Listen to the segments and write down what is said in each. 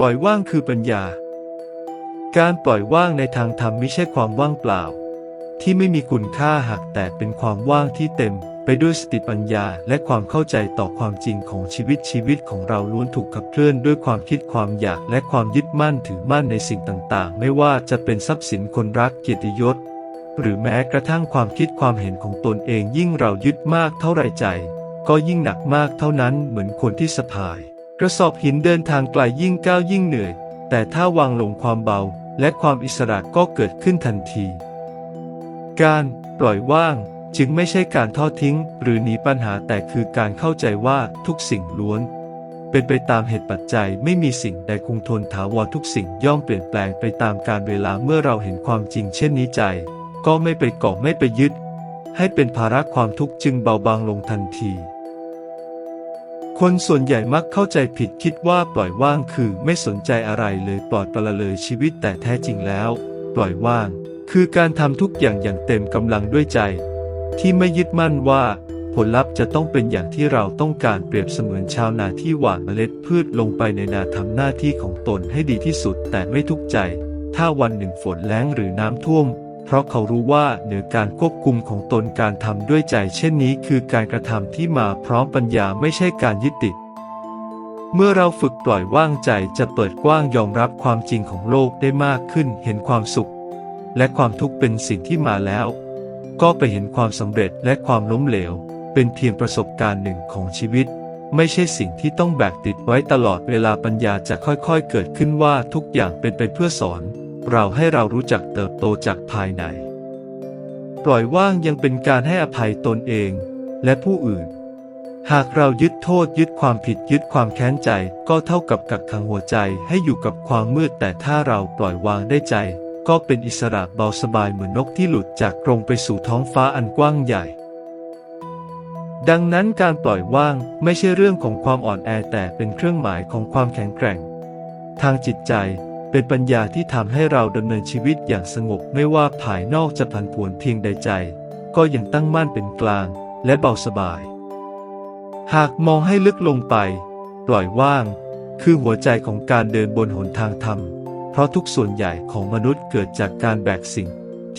ปล่อยว่างคือปัญญา การปล่อยว่างในทางธรรมไม่ใช่ความว่างเปล่า ที่ไม่มีคุณค่าหากแต่เป็นความว่างที่เต็ม ไปด้วยสติปัญญาและความเข้าใจต่อความจริงของชีวิตชีวิตของเราล้วนถูกขับเคลื่อนด้วยความคิดความอยากและความยึดมั่นถือมั่นในสิ่งต่างๆ ไม่ว่าจะเป็นทรัพย์สินคนรักเกียรติยศ หรือแม้กระทั่งความคิดความเห็นของตนเองยิ่งเรายึดมากเท่าไรใจ ก็ยิ่งหนักมากเท่านั้นเหมือนคนที่สะพาย กระสอบหินเดินทางไกลยิ่งก้าวยิ่งเหนื่อย แต่ถ้าวางลงความเบาและความอิสระก็เกิดขึ้นทันที การปล่อยว่างจึงไม่ใช่การทอดทิ้ง หรือหนีปัญหาแต่คือการเข้าใจว่าทุกสิ่งล้วน เป็นไปตามเหตุปัจจัยไม่มีสิ่งใดคงทนถาวรทุกสิ่งย่อมเปลี่ยนแปลงไปตามการเวลาเมื่อเราเห็นความจริงเช่นนี้ใจ ก็ไม่ไปเกาะไม่ไปยึด ให้เป็นภาระความทุกข์จึงเบาบางลงทันที คนส่วนใหญ่มักเข้าใจผิดคิดว่าปล่อยว่างคือไม่สนใจอะไรเลยปลอยปละเลยชีวิตแต่แท้จริงแล้ว ปล่อยว่าง คือการทำทุกอย่างอย่างเต็มกำลังด้วยใจ ที่ไม่ยึดมั่นว่า ผลลัพธ์จะต้องเป็นอย่างที่เราต้องการเปรียบเสมือนชาวนาที่หว่านเมล็ดพืชลงไปในนาทำหน้าที่ของตนให้ดีที่สุดแต่ไม่ทุกใจ ถ้าวันหนึ่งฝนแล้งหรือน้ำท่วม เพราะเขารู้ว่าเหนือการควบคุมของตนการทำด้วยใจเช่นนี้คือการกระทำที่มาพร้อมปัญญาไม่ใช่การยึดติด เมื่อเราฝึกปล่อยว่างใจจะเปิดกว้างยอมรับความจริงของโลกได้มากขึ้นเห็นความสุข และความทุกข์เป็นสิ่งที่มาแล้ว ก็ไปเห็นความสำเร็จและความล้มเหลว เป็นเพียงประสบการณ์หนึ่งของชีวิต ไม่ใช่สิ่งที่ต้องแบกติดไว้ตลอดเวลาปัญญาจะค่อยๆ เกิดขึ้นว่าทุกอย่างเป็นไปเพื่อสอน เราให้เรารู้จักเติบโตจากภายใน ปล่อยว่างยังเป็นการให้อภัยตนเองและผู้อื่น หากเรายึดโทษยึดความผิดยึดความแค้นใจก็เท่ากับกักขังหัวใจให้อยู่กับความมืด แต่ถ้าเราปล่อยวางได้ใจ ก็เป็นอิสระเบาสบายเหมือนนกที่หลุดจากกรงไปสู่ท้องฟ้าอันกว้างใหญ่ดังนั้นการปล่อยว่างไม่ใช่เรื่องของความอ่อนแอแต่เป็นเครื่องหมายของความแข็งแกร่ง ทางจิตใจ เป็นปัญญาที่ทำให้เราดำเนินชีวิตอย่างสงบไม่ว่าภายนอกจะผันผวนเพียงใดใจ ก็ยังตั้งมั่นเป็นกลางและเบาสบาย หากมองให้ลึกลงไป ปล่อยว่าง คือหัวใจของการเดินบนหนทางธรรม เพราะทุกส่วนใหญ่ของมนุษย์เกิดจากการแบกสิ่ง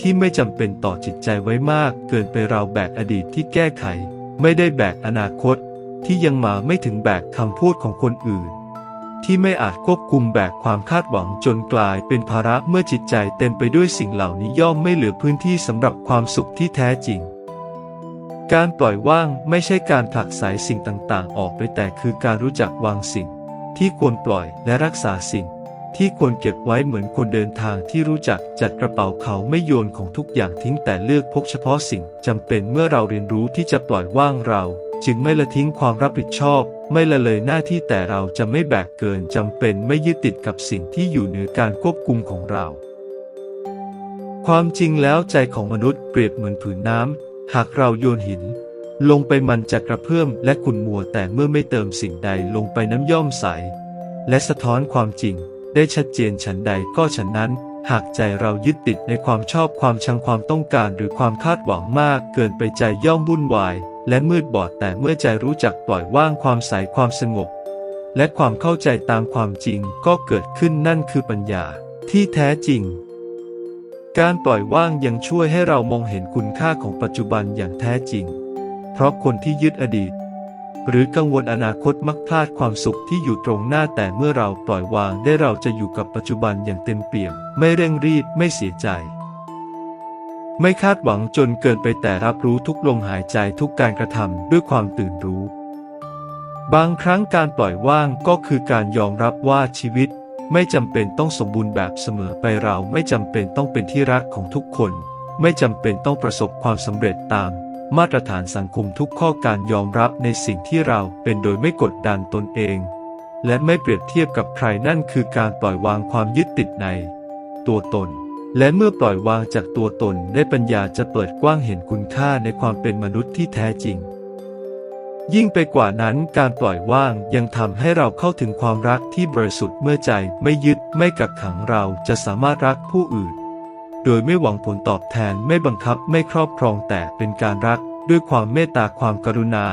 ที่ไม่จำเป็นต่อจิตใจไว้มาก เกินไปเราแบกอดีตที่แก้ไข ไม่ได้แบกอนาคต ที่ยังมาไม่ถึงแบกคำพูดของคนอื่น ที่ไม่อาจควบคุมแบกความคาดหวังจนกลายเป็นภาระเมื่อจิตใจเต็มไปด้วยสิ่งเหล่านี้ย่อมไม่เหลือพื้นที่สำหรับความสุขที่แท้จริง การปล่อยว่างไม่ใช่การผลักไสสิ่งต่างๆ ออกไปแต่คือการรู้จักวางสิ่ง ที่ควรปล่อยและรักษาสิ่ง ที่ควรเก็บไว้เหมือนคนเดินทางที่รู้จักจัดกระเป๋าเขาไม่โยนของทุกอย่างทิ้งแต่เลือกพกเฉพาะสิ่งจำเป็นเมื่อเราเรียนรู้ที่จะปล่อยว่างเรา จึงไม่ละทิ้งความรับผิดชอบ ไม่ละเลยหน้าที่แต่เราจะไม่แบกเกินจำเป็นไม่ยึดติดกับสิ่งที่อยู่เหนือการควบคุมของเรา ความจริงแล้วใจของมนุษย์เปรียบเหมือนผืนน้ำหากเราโยนหิน ลงไปมันจะกระเพื่อมและขุ่นมัวแต่เมื่อไม่เติมสิ่งใดลงไปน้ำย่อมใส และสะท้อนความจริง ได้ชัดเจนฉันใดก็ฉันนั้นหากใจเรายึดติดในความชอบความชังความต้องการหรือความคาดหวังมากเกินไปใจย่อมวุ่นวาย และมืดบอดแต่เมื่อใจรู้จักปล่อยว่างความใสความสงบ และความเข้าใจตามความจริงก็เกิดขึ้นนั่นคือปัญญาที่แท้จริง การปล่อยว่างยังช่วยให้เรามองเห็นคุณค่าของปัจจุบันอย่างแท้จริง เพราะคนที่ยึดอดีต หรือกังวลอนาคตมักพลาดความสุขที่อยู่ตรงหน้าแต่เมื่อเราปล่อยวางได้เราจะอยู่กับปัจจุบันอย่างเต็มเปี่ยม ไม่เร่งรีบไม่เสียใจ ไม่คาดหวังจนเกินไปแต่รับรู้ทุกลมหายใจทุกการกระทำด้วยความตื่นรู้ บางครั้งการปล่อยว่างก็คือการยอมรับว่าชีวิต ไม่จำเป็นต้องสมบูรณ์แบบเสมอไปเราไม่จำเป็นต้องเป็นที่รักของทุกคน ไม่จำเป็นต้องประสบความสำเร็จตาม มาตรฐานสังคมทุกข้อการยอมรับในสิ่งที่เราเป็นโดยไม่กดดันตนเอง และไม่เปรียบเทียบกับใครนั่นคือการปล่อยวางความยึดติดใน ตัวตน และเมื่อปล่อยวางจากตัวตนได้ปัญญาจะเปิดกว้างเห็นคุณค่าในความเป็นมนุษย์ที่แท้จริง ยิ่งไปกว่านั้นการปล่อยว่างยังทำให้เราเข้าถึงความรักที่บริสุทธิ์เมื่อใจไม่ยึดไม่กักขังเราจะสามารถรักผู้อื่น โดยไม่หวังผลตอบแทนไม่บังคับไม่ครอบครองแต่เป็นการรักด้วยความเมตตาความกรุณา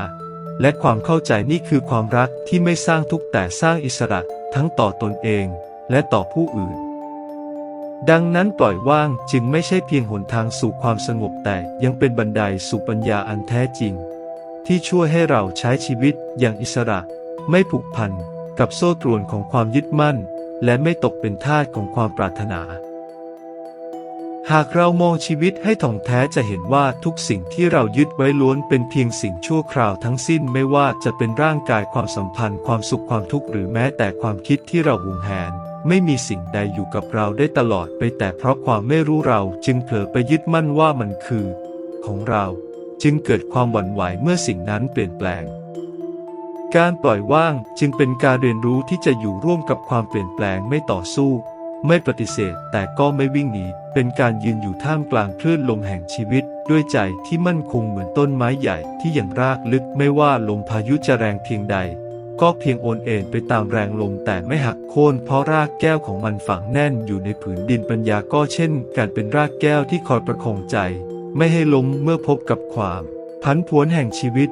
และความเข้าใจนี่คือความรักที่ไม่สร้างทุกข์แต่สร้างอิสระทั้งต่อตนเองและต่อผู้อื่น ดังนั้นปล่อยว่างจึงไม่ใช่เพียงหนทางสู่ความสงบแต่ยังเป็นบันไดสู่ปัญญาอันแท้จริง ที่ช่วยให้เราใช้ชีวิตอย่างอิสระ ไม่ผูกพันกับโซ่ตรวนของความยึดมั่น และไม่ตกเป็นทาสของความปรารถนา หากเรามองชีวิตให้ถ่องแท้จะเห็นว่าทุกสิ่งที่เรายึดไว้ล้วนเป็นเพียงสิ่งชั่วคราวทั้งสิ้นไม่ว่าจะเป็นร่างกายความสัมพันธ์ความสุขความทุกข์หรือแม้แต่ความคิดที่เราหวงแหน ไม่มีสิ่งใดอยู่กับเราได้ตลอดไปแต่เพราะความไม่รู้เราจึงเผลอไปยึดมั่นว่ามันคือ ของเราจึงเกิดความหวั่นไหวเมื่อสิ่งนั้นเปลี่ยนแปลง การปล่อยว่างจึงเป็นการเรียนรู้ที่จะอยู่ร่วมกับความเปลี่ยนแปลงไม่ต่อสู้ ไม่ปฏิเสธแต่ก็ไม่วิ่งหนีเป็นการยืนอยู่ท่ามกลางคลื่นลมแห่งชีวิต ด้วยใจที่มั่นคงเหมือนต้นไม้ใหญ่ที่ยังรากลึกไม่ว่าลมพายุจะแรงเพียงใด ก็เพียงโอนเอ็นไปตามแรงลมแต่ไม่หักโค่นเพราะรากแก้วของมันฝังแน่นอยู่ในผืนดินปัญญาก็เช่นการเป็นรากแก้วที่คอยประคองใจ ไม่ให้ล้มเมื่อพบกับความพันผวนแห่งชีวิต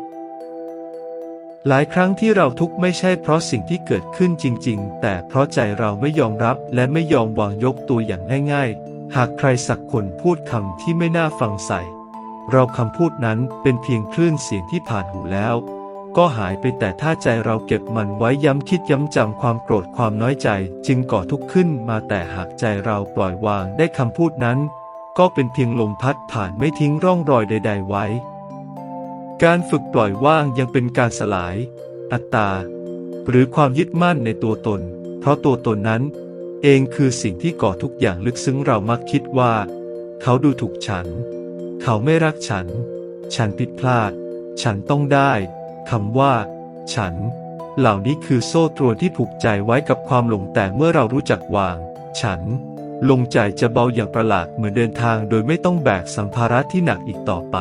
หลายครั้งที่เราทุกข์ไม่ใช่เพราะสิ่งที่เกิดขึ้นจริง ๆ แต่เพราะใจเราไม่ยอมรับและไม่ยอมวางยกตัวอย่างง่ายๆ หากใครสักคนพูดคำที่ไม่น่าฟังใส่ เราคำพูดนั้นเป็นเพียงคลื่นเสียงที่ผ่านหูแล้ว ก็หายไปแต่ถ้าใจเราเก็บมันไว้ย้ำคิดย้ำจำความโกรธความน้อยใจ จึงก่อทุกข์ขึ้นมาแต่หากใจเราปล่อยวางได้คำพูดนั้น ก็เป็นเพียงลมพัดผ่านไม่ทิ้งร่องรอยใด ๆ ไว้ การฝึกปล่อยว่างยังเป็นการสลาย อัตตา หรือความยึดมั่นในตัวตน เพราะตัวตนนั้น เองคือสิ่งที่ก่อทุกอย่างลึกซึ้งเรามักคิดว่า เขาดูถูกฉัน เขาไม่รักฉัน ฉันผิดพลาด ฉันต้องได้ คำว่า ฉัน เหล่านี้คือโซ่ตรวนที่ผูกใจไว้กับความหลงแต่เมื่อเรารู้จักวาง ฉัน ลงใจจะเบาอย่างประหลาดเหมือนเดินทางโดยไม่ต้องแบกสัมภาระที่หนักอีกต่อไป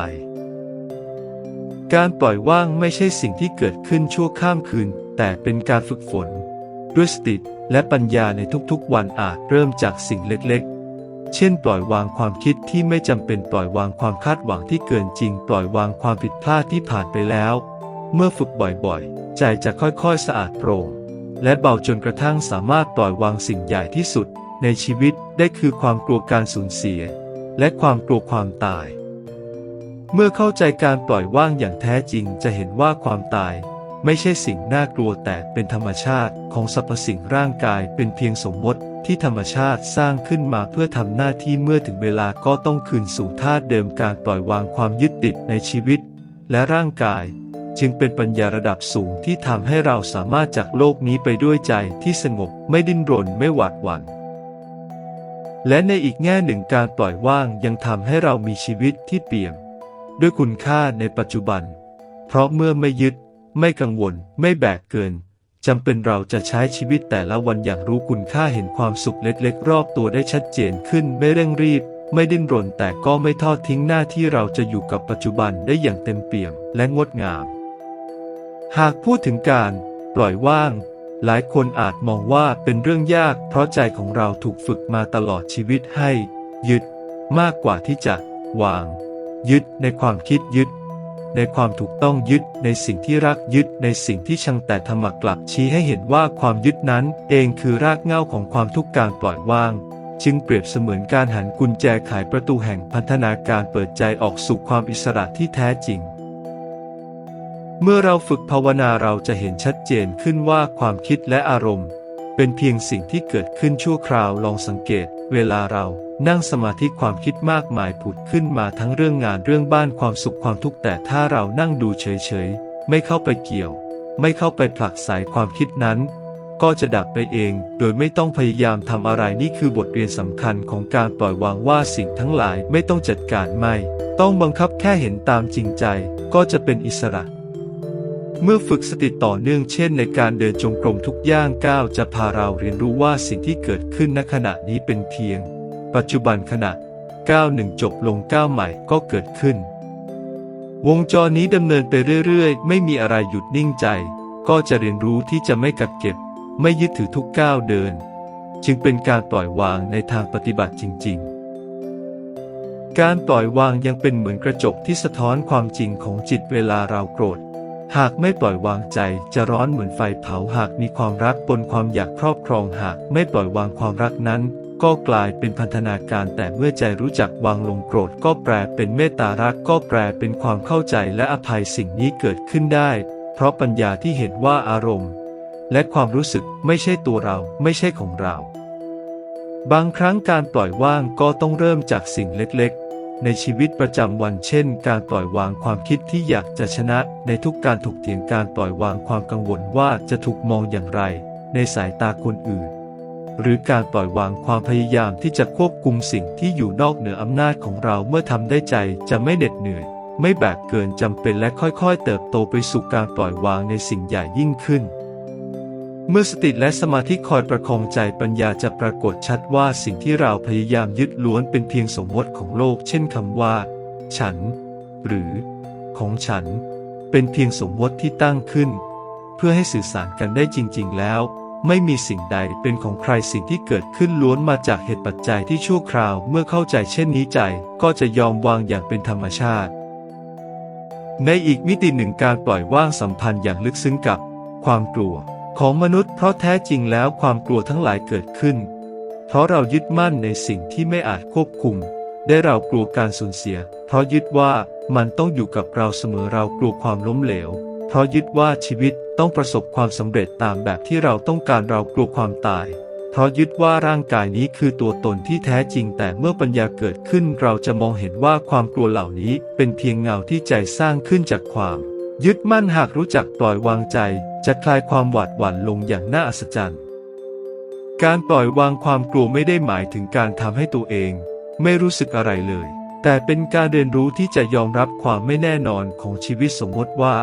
การปล่อยว่างไม่ใช่สิ่งที่เกิดขึ้นชั่วข้ามคืน แต่เป็นการฝึกฝน ด้วยสติและปัญญาในทุกๆ วันอาจเริ่มจากสิ่งเล็กๆ เช่น ปล่อยวางความคิดที่ไม่จำเป็นปล่อยวางความคาดหวังที่เกินจริง ปล่อยวางความผิดพลาดที่ผ่านไปแล้ว เมื่อฝึกบ่อยๆ ใจจะค่อยๆ สะอาดโปร่งและเบาจนกระทั่งสามารถปล่อยวางสิ่งใหญ่ที่สุด ในชีวิตได้คือความกลัวการสูญเสีย และความกลัวความตาย เมื่อเข้าใจการปล่อยว่างอย่างแท้จริงจะเห็นว่าความตาย ไม่ใช่สิ่งน่ากลัวแต่เป็นธรรมชาติของสรรพสิ่งร่างกายเป็นเพียงสมมติที่ธรรมชาติสร้างขึ้นมาเพื่อทำหน้าที่เมื่อถึงเวลาก็ต้องคืนสู่ธาตุเดิมการปล่อยวางความยึดติดในชีวิต และร่างกาย จึงเป็นปัญญาระดับสูงที่ทำให้เราสามารถจากโลกนี้ไปด้วยใจที่สงบไม่ดิ้นรนไม่หวาดหวั่นและในอีกแง่หนึ่งการปล่อยว่างยังทำให้เรามีชีวิตที่เปี่ยม ด้วยคุณค่าในปัจจุบัน เพราะเมื่อไม่ยึด ไม่กังวล ไม่แบกเกินจำเป็นเราจะใช้ชีวิตแต่ละวันอย่างรู้คุณค่าเห็นความสุขเล็กๆ รอบตัวได้ชัดเจนขึ้นไม่เร่งรีบ ไม่ดิ้นรนแต่ก็ไม่ทอดทิ้งหน้าที่เราจะอยู่กับปัจจุบันได้อย่างเต็มเปี่ยมและงดงาม หากพูดถึงการปล่อยว่าง หลายคนอาจมองว่าเป็นเรื่องยาก เพราะใจของเราถูกฝึกมาตลอดชีวิตให้ ยึดมากกว่าที่จะ วาง ยึดในความคิดยึด ในความถูกต้องยึดในสิ่งที่รักยึดในสิ่งที่ชังแต่ธรรมะกลับชี้ให้เห็นว่าความยึดนั้นเองคือรากเหง้าของความทุกข์การปล่อยว่างจึงเปรียบเสมือนการหันกุญแจไขประตูแห่งพัฒนาการเปิดใจออกสู่ความอิสระที่แท้จริง เมื่อเราฝึกภาวนาเราจะเห็นชัดเจนขึ้นว่าความคิดและอารมณ์ เป็นเพียงสิ่งที่เกิดขึ้นชั่วคราวลองสังเกต เวลาเรานั่งสมาธิความคิดมากมายผุดขึ้นมาทั้งเรื่องงานเรื่องบ้านความสุขความทุกข์แต่ถ้าเรานั่งดูเฉยๆ ไม่เข้าไปเกี่ยว ไม่เข้าไปผลักไสความคิดนั้น ก็จะดับไปเอง โดยไม่ต้องพยายามทำอะไรนี่คือบทเรียนสำคัญของการปล่อยวางว่าสิ่งทั้งหลายไม่ต้องจัดการไม่ ต้องบังคับแค่เห็นตามจริงใจ ก็จะเป็นอิสระ เมื่อฝึกสติต่อเนื่องเช่นในการเดินจงกรมทุกย่างก้าวจะพาเราเรียนรู้ว่าสิ่งที่เกิดขึ้นณขณะนี้เป็นเพียง ปัจจุบันขณะก้าวหนึ่งจบลงก้าวใหม่ก็เกิดขึ้น วงจรนี้ดำเนินไปเรื่อยๆ ไม่มีอะไรหยุดนิ่งใจ ก็จะเรียนรู้ที่จะไม่กักเก็บ ไม่ยึดถือทุกก้าวเดิน จึงเป็นการปล่อยวางในทางปฏิบัติจริง ๆ การปล่อยวางยังเป็นเหมือนกระจกที่สะท้อนความจริงของจิตเวลาเราโกรธ หากไม่ปล่อยวางใจจะร้อนเหมือนไฟเผาหากมีความรักปนความอยากครอบครองหากไม่ปล่อยวางความรักนั้น ก็กลายเป็นพันธนาการแต่เมื่อใจรู้จักวางลงโกรธก็แปลเป็นเมตตารักก็แปลเป็นความเข้าใจและอภัยสิ่งนี้เกิดขึ้นได้ เพราะปัญญาที่เห็นว่าอารมณ์ และความรู้สึกไม่ใช่ตัวเราไม่ใช่ของเรา บางครั้งการปล่อยว่างก็ต้องเริ่มจากสิ่งเล็กๆ ในชีวิตประจำวันเช่น การปล่อยวางความคิดที่อยากจะชนะ ในทุกการถกเถียงการปล่อยวางความกังวลว่าจะถูกมองอย่างไร ในสายตาคนอื่น หรือการปล่อยวางความพยายามที่จะควบคุมสิ่งที่อยู่นอกเหนืออำนาจของเราเมื่อทำได้ใจจะไม่เหน็ดเหนื่อย ไม่แบกเกินจำเป็นและค่อยๆ เติบโตไปสู่การปล่อยวางในสิ่งใหญ่ยิ่งขึ้น เมื่อสติและสมาธิคอยประคองใจปัญญาจะปรากฏชัดว่าสิ่งที่เราพยายามยึดล้วนเป็นเพียงสมมติของโลก เช่นคำว่า ฉัน หรือ ของฉัน เป็นเพียงสมมติที่ตั้งขึ้น เพื่อให้สื่อสารกันได้จริง ๆ แล้ว ไม่มีสิ่งใดเป็นของใครสิ่งที่เกิดขึ้นล้วนมาจากเหตุปัจจัยที่ชั่วคราวเมื่อเข้าใจเช่นนี้ใจ ก็จะยอมวางอย่างเป็นธรรมชาติ ในอีกมิติหนึ่งการปล่อยว่างสัมพันธ์อย่างลึกซึ้งกับ ความกลัว ของมนุษย์เพราะแท้จริงแล้วความกลัวทั้งหลายเกิดขึ้น เพราะเรายึดมั่นในสิ่งที่ไม่อาจควบคุม ได้เรากลัวการสูญเสีย เพราะยึดว่ามันต้องอยู่กับเราเสมอเรากลัวความล้มเหลว เพราะยึดว่าชีวิตต้องประสบความสำเร็จตามแบบที่เราต้องการเรากลัวความตาย เพราะยึดว่าร่างกายนี้คือตัวตนที่แท้จริง แต่เมื่อปัญญาเกิดขึ้นเราจะมองเห็นว่าความกลัวเหล่านี้เป็นเพียงเงาที่ใจสร้างขึ้นจากความ ยึดมั่นหากรู้จักปล่อยวางใจ จะคลายความหวาดหวั่นลงอย่างน่าอัศจรรย์ การปล่อยวางความกลัวไม่ได้หมายถึงการทำให้ตัวเอง ไม่รู้สึกอะไรเลย แต่เป็นการเรียนรู้ที่จะยอมรับความไม่แน่นอนของชีวิตสมมติว่า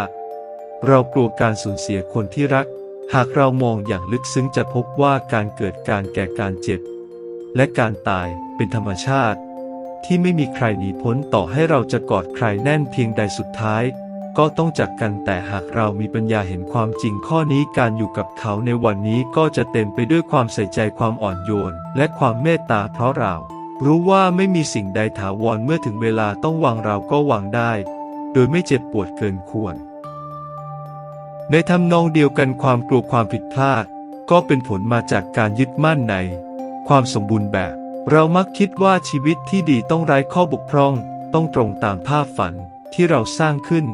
เรากลัวการสูญเสียคนที่รัก หากเรามองอย่างลึกซึ้งจะพบว่าการเกิดการแก่การเจ็บ และการตายเป็นธรรมชาติ ที่ไม่มีใครหนีพ้นต่อให้เราจะกอดใครแน่นเพียงใดสุดท้าย ก็ต้องจากกันแต่หากเรามีปัญญาเห็นความจริงข้อนี้การอยู่กับเขาในวันนี้ก็จะเต็มไปด้วยความใส่ใจความอ่อนโยน และความเมตตาเพราะเรา รู้ว่าไม่มีสิ่งใดถาวรเมื่อถึงเวลาต้องวางเราก็วางได้ โดยไม่เจ็บปวดเกินควร ในทำนองเดียวกันความกลัวความผิดพลาด ก็เป็นผลมาจากการยึดมั่นใน ความสมบูรณ์แบบ เรามักคิดว่าชีวิตที่ดีต้องไร้ข้อบกพร่อง ต้องตรงตามภาพฝันที่เราสร้างขึ้น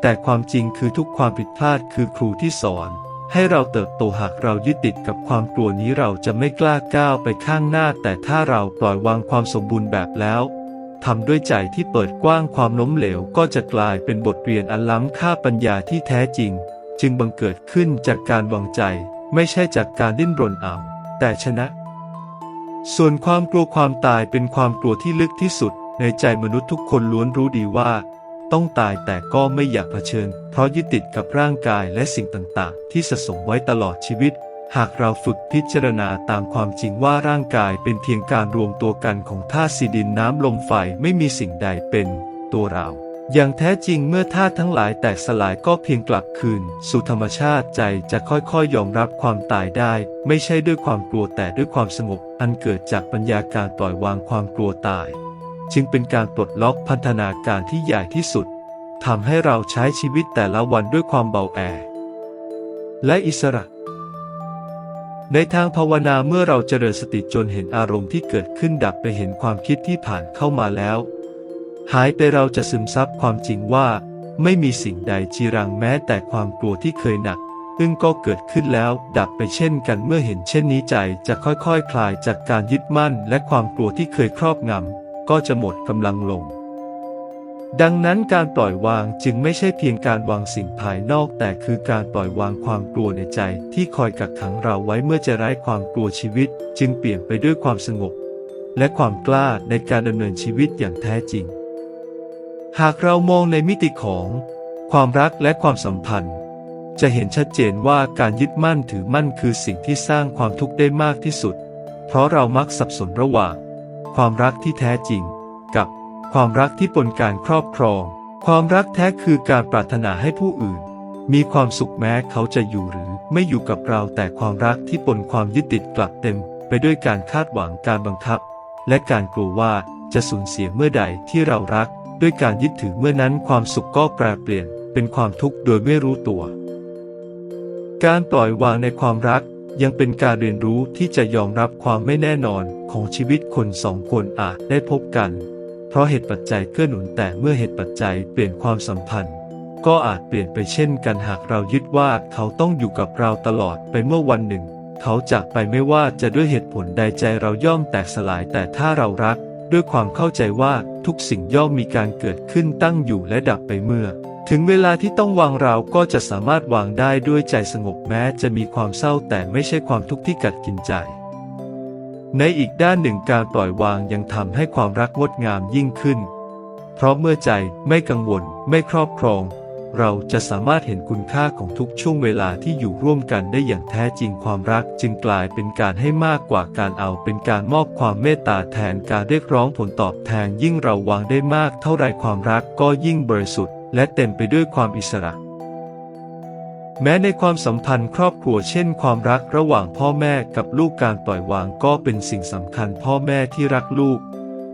แต่ความจริงคือทุกความผิดพลาดคือครูที่สอน ให้เราเติบโตหากเรายึดติดกับความกลัวนี้เราจะไม่กล้าก้าวไปข้างหน้า แต่ถ้าเราปล่อยวางความสมบูรณ์แบบแล้วทำด้วยใจที่เปิดกว้างความล้มเหลวก็จะกลายเป็นบทเรียนอันล้ำค่าปัญญาที่แท้จริง จึงบังเกิดขึ้นจากการวางใจ ไม่ใช่จากการดิ้นรนเอา แต่ชนะ ส่วนความกลัวความตายเป็นความกลัวที่ลึกที่สุด ในใจมนุษย์ทุกคนล้วนรู้ดีว่า ต้องตายแต่ก็ไม่อยากเผชิญ เพราะยึดติดกับร่างกายและสิ่งต่างๆ ที่สะสมไว้ตลอดชีวิต หากเราฝึกพิจารณาตามความจริงว่าร่างกายเป็นเพียงการรวมตัวกันของธาตุสีดินน้ำลมไฟไม่มีสิ่งใดเป็น ตัวเรา อย่างแท้จริงเมื่อธาตุทั้งหลายแตกสลายก็เพียงกลับคืน สู่ธรรมชาติใจจะค่อยๆ ยอมรับความตายได้ ไม่ใช่ด้วยความกลัวแต่ด้วยความสงบอันเกิดจากปัญญาการปล่อยวางความกลัวตาย จึงเป็นการปลดล็อกพันธนาการที่ใหญ่ที่สุดทำให้เราใช้ชีวิตแต่ละวันด้วยความเบาแอ และอิสระ ในทางภาวนาเมื่อเราเจริญสติจนเห็นอารมณ์ที่เกิดขึ้นดับไปเห็นความคิดที่ผ่านเข้ามาแล้ว หายไปเราจะซึมซับความจริงว่า ไม่มีสิ่งใดจีรังแม้แต่ความกลัวที่เคยหนักอึ้งก็เกิดขึ้นแล้วดับไปเช่นกันเมื่อเห็นเช่นนี้ใจจะค่อยๆคคลายจากการยึดมั่นและความกลัวที่เคยครอบงำ ก็จะหมดกำลังลง ดังนั้นการปล่อยวางจึงไม่ใช่เพียงการวางสิ่งภายนอก แต่คือการปล่อยวางความกลัวในใจ ที่คอยกักขังเราไว้เมื่อจะไร้ความกลัวชีวิต จึงเปลี่ยนไปด้วยความสงบ และความกล้าในการดำเนินชีวิตอย่างแท้จริง หากเรามองในมิติของ ความรักและความสัมพันธ์จะเห็นชัดเจนว่าการยึดมั่นถือมั่นคือสิ่งที่สร้างความทุกข์ได้มากที่สุด เพราะเรามักสับสนระหว่าง ความรักที่แท้จริง กับ ความรักที่ปนการครอบครอง ความรักแท้คือการปรารถนาให้ผู้อื่น มีความสุขแม้เขาจะอยู่หรือไม่อยู่กับเราแต่ความรักที่ปนความยึดติดกลับเต็ม ไปด้วยการคาดหวังการบังคับ และการกลัวว่าจะสูญเสียเมื่อใดที่เรารัก ด้วยการยึดถือเมื่อนั้นความสุขก็แปรเปลี่ยนเป็นความทุกข์โดยไม่รู้ตัว การปล่อยวางในความรัก ยังเป็นการเรียนรู้ที่จะยอมรับความไม่แน่นอนของชีวิตคนสองคนอาจได้พบกัน เพราะเหตุปัจจัยเกื้อหนุนแต่เมื่อเหตุปัจจัยเปลี่ยนความสัมพันธ์ ก็อาจเปลี่ยนไปเช่นกันหากเรายึดว่าเขาต้องอยู่กับเราตลอดไปเมื่อวันหนึ่ง เขาจากไปไม่ว่าจะด้วยเหตุผลใดใจเราย่อมแตกสลายแต่ถ้าเรารัก ด้วยความเข้าใจว่าทุกสิ่งย่อมมีการเกิดขึ้นตั้งอยู่และดับไปเมื่อ ถึงเวลาที่ต้องวางเราก็จะสามารถวางได้ด้วยใจสงบแม้จะมีความเศร้าแต่ไม่ใช่ความทุกข์ที่กัดกินใจ ในอีกด้านหนึ่งการปล่อยวางยังทำให้ความรักงดงามยิ่งขึ้น เพราะเมื่อใจไม่กังวล ไม่ครอบครอง เราจะสามารถเห็นคุณค่าของทุกช่วงเวลาที่อยู่ร่วมกันได้อย่างแท้จริงความรักจึงกลายเป็นการให้มากกว่าการเอาเป็นการมอบความเมตตาแทนการเรียกร้องผลตอบแทนยิ่งเราวางได้มากเท่าไรความรักก็ยิ่งบริสุทธิ์ และเต็มไปด้วยความอิสระ แม้ในความสัมพันธ์ครอบครัวเช่น ความรักระหว่างพ่อแม่กับลูกการปล่อยวางก็เป็นสิ่งสำคัญพ่อแม่ที่รักลูก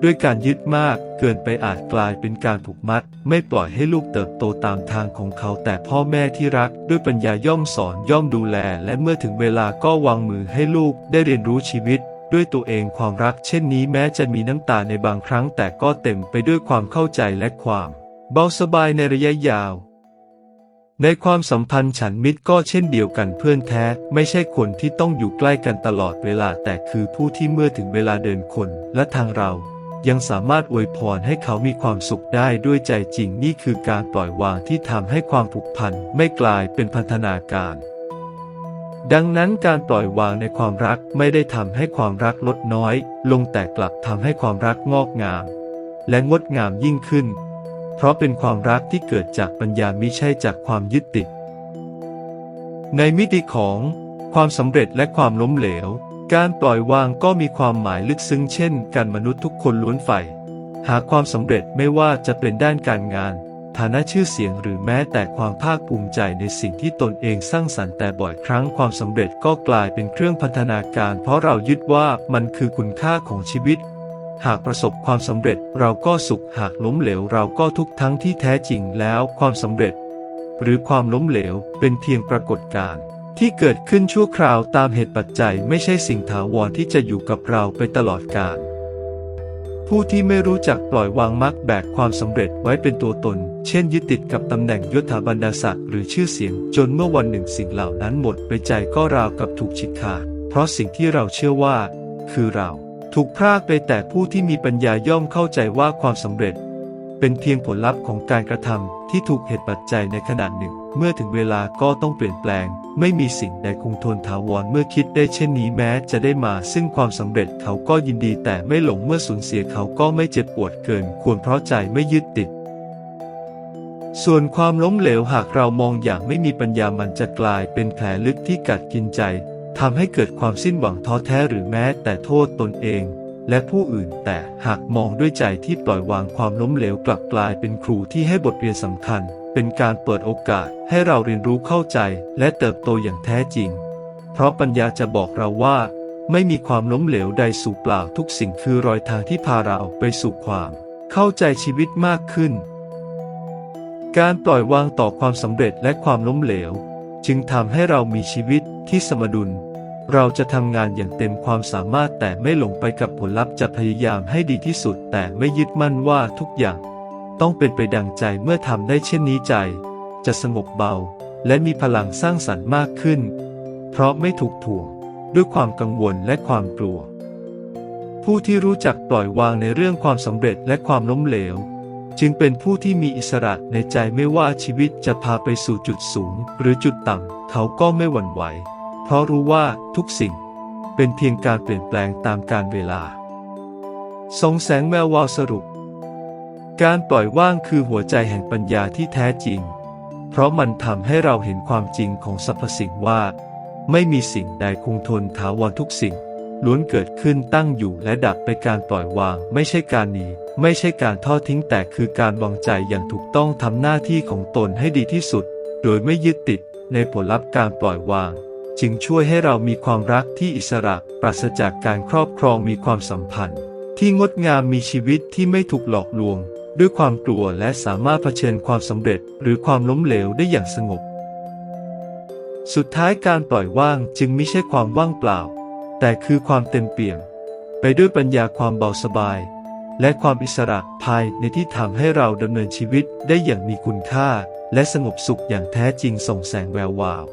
ด้วยการยึดมากเกินไปอาจกลายเป็นการผูกมัด ไม่ปล่อยให้ลูกเติบโตตามทางของเขา แต่พ่อแม่ที่รักด้วยปัญญาย่อมสอนย่อมดูแล และเมื่อถึงเวลาก็วางมือให้ลูกได้เรียนรู้ชีวิตด้วยตัวเองความรักเช่นนี้แม้จะมีน้ำตาในบางครั้งแต่ก็เต็มไปด้วยความเข้าใจและความ เบาสบายในระยะยาว ในความสัมพันธ์ฉันมิตรก็เช่นเดียวกันเพื่อนแท้ ไม่ใช่คนที่ต้องอยู่ใกล้กันตลอดเวลาแต่คือผู้ที่เมื่อถึงเวลาเดินคนและทางเรายังสามารถอวยพรให้เขามีความสุขได้ด้วยใจจริงนี่คือการปล่อยวางที่ทำให้ความผูกพันไม่กลายเป็นพันธนาการ ดังนั้นการปล่อยวางในความรักไม่ได้ทำให้ความรักลดน้อย ลงแต่กลับทำให้ความรักงอกงาม และงดงามยิ่งขึ้น เพราะเป็นความรักที่เกิดจากปัญญามิใช่จากความยึดติด ในมิติของความสำเร็จและความล้มเหลว การปล่อยวางก็มีความหมายลึกซึ้งเช่นการมนุษย์ทุกคนล้วนใฝ่หาความสำเร็จไม่ว่าจะเป็นด้านการงาน ฐานะชื่อเสียงหรือแม้แต่ความภาคภูมิใจในสิ่งที่ตนเองสร้างสรรค์แต่บ่อยครั้งความสำเร็จก็กลายเป็นเครื่องพันธนาการ เพราะเรายึดว่ามันคือคุณค่าของชีวิต หากประสบความสำเร็จเราก็สุขหากล้มเหลวเราก็ทุกทั้งที่แท้จริงแล้วความสำเร็จ หรือความล้มเหลวเป็นเพียงปรากฏการณ์ที่เกิดขึ้นชั่วคราวตามเหตุปัจจัยไม่ใช่สิ่งถาวรที่จะอยู่กับเราไปตลอดกาลผู้ที่ไม่รู้จักปล่อยวางมักแบกความสำเร็จไว้เป็นตัวตน เช่นยึดติดกับตำแหน่งยศถาบรรดาศักดิ์หรือชื่อเสียง จนเมื่อวันหนึ่งสิ่งเหล่านั้นหมดไปใจก็ราวกับถูกฉีกขาดเพราะสิ่งที่เราเชื่อว่า คือเรา ถูกพรากไปแต่ผู้ที่มีปัญญาย่อมเข้าใจว่าความสำเร็จ เป็นเพียงผลลัพธ์ของการกระทำที่ถูกเหตุปัจจัยในขณะหนึ่ง เมื่อถึงเวลาก็ต้องเปลี่ยนแปลง ไม่มีสิ่งใดคงทนถาวรเมื่อคิดได้เช่นนี้แม้จะได้มา ซึ่งความสำเร็จเขาก็ยินดีแต่ไม่หลงเมื่อสูญเสียเขาก็ไม่เจ็บปวดเกิน ควรเพราะใจไม่ยึดติด ส่วนความล้มเหลวหากเรามองอย่างไม่มีปัญญามันจะกลายเป็นแผลลึกที่กัดกินใจ ทำให้เกิดความสิ้นหวังท้อแท้หรือแม้แต่โทษตนเอง และผู้อื่นแต่หากมองด้วยใจที่ปล่อยวางความล้มเหลวกลับกลายเป็นครูที่ให้บทเรียนสำคัญ เป็นการเปิดโอกาสให้เราเรียนรู้เข้าใจและเติบโตอย่างแท้จริง เพราะปัญญาจะบอกเราว่า ไม่มีความล้มเหลวใดสู่เปล่าทุกสิ่งคือรอยทางที่พาเราไปสู่ความ เข้าใจชีวิตมากขึ้น การปล่อยวางต่อความสำเร็จและความล้มเหลว จึงทำให้เรามีชีวิตที่สมดุล เราจะทำงานอย่างเต็มความสามารถแต่ไม่หลงไปกับผลลัพธ์จะพยายามให้ดีที่สุด แต่ไม่ยึดมั่นว่าทุกอย่าง ต้องเป็นไปดังใจเมื่อทำได้เช่นนี้ใจ จะสงบเบา และมีพลังสร้างสรรค์มากขึ้น เพราะไม่ถูกถ่วงด้วยความกังวลและความกลัว ผู้ที่รู้จักปล่อยวางในเรื่องความสำเร็จและความล้มเหลว จึงเป็นผู้ที่มีอิสระในใจไม่ว่าชีวิตจะพาไปสู่จุดสูง หรือจุดต่ำเขาก็ไม่หวั่นไหว เพราะรู้ว่าทุกสิ่งเป็นเพียงการเปลี่ยนแปลงตามกาลเวลาทรงแสงแวววาวสรุป การปล่อยว่างคือหัวใจแห่งปัญญาที่แท้จริง เพราะมันทำให้เราเห็นความจริงของสรรพสิ่งว่า ไม่มีสิ่งใดคงทนถาวรทุกสิ่ง ล้วนเกิดขึ้นตั้งอยู่และดับไปการปล่อยวาง ไม่ใช่การหนีไม่ใช่การทอดทิ้งแต่คือการวางใจอย่างถูกต้องทำหน้าที่ของตนให้ดีที่สุด โดยไม่ยึดติดในผลลัพธ์การปล่อยวาง จึงช่วยให้เรามีความรักที่อิสระปราศจากการครอบครองมีความสัมพันธ์ ที่งดงามมีชีวิตที่ไม่ถูกหลอกลวง ด้วยความกลัวและสามารถเผชิญความสำเร็จหรือความล้มเหลวได้อย่างสงบ สุดท้ายการปล่อยว่างจึงไม่ใช่ความว่างเปล่า แต่คือความเต็มเปี่ยม ไปด้วยปัญญาความเบาสบาย และความอิสระภายในที่ทำให้เราดำเนินชีวิตได้อย่างมีคุณค่า และสงบสุขอย่างแท้จริงส่องแสงแวววาว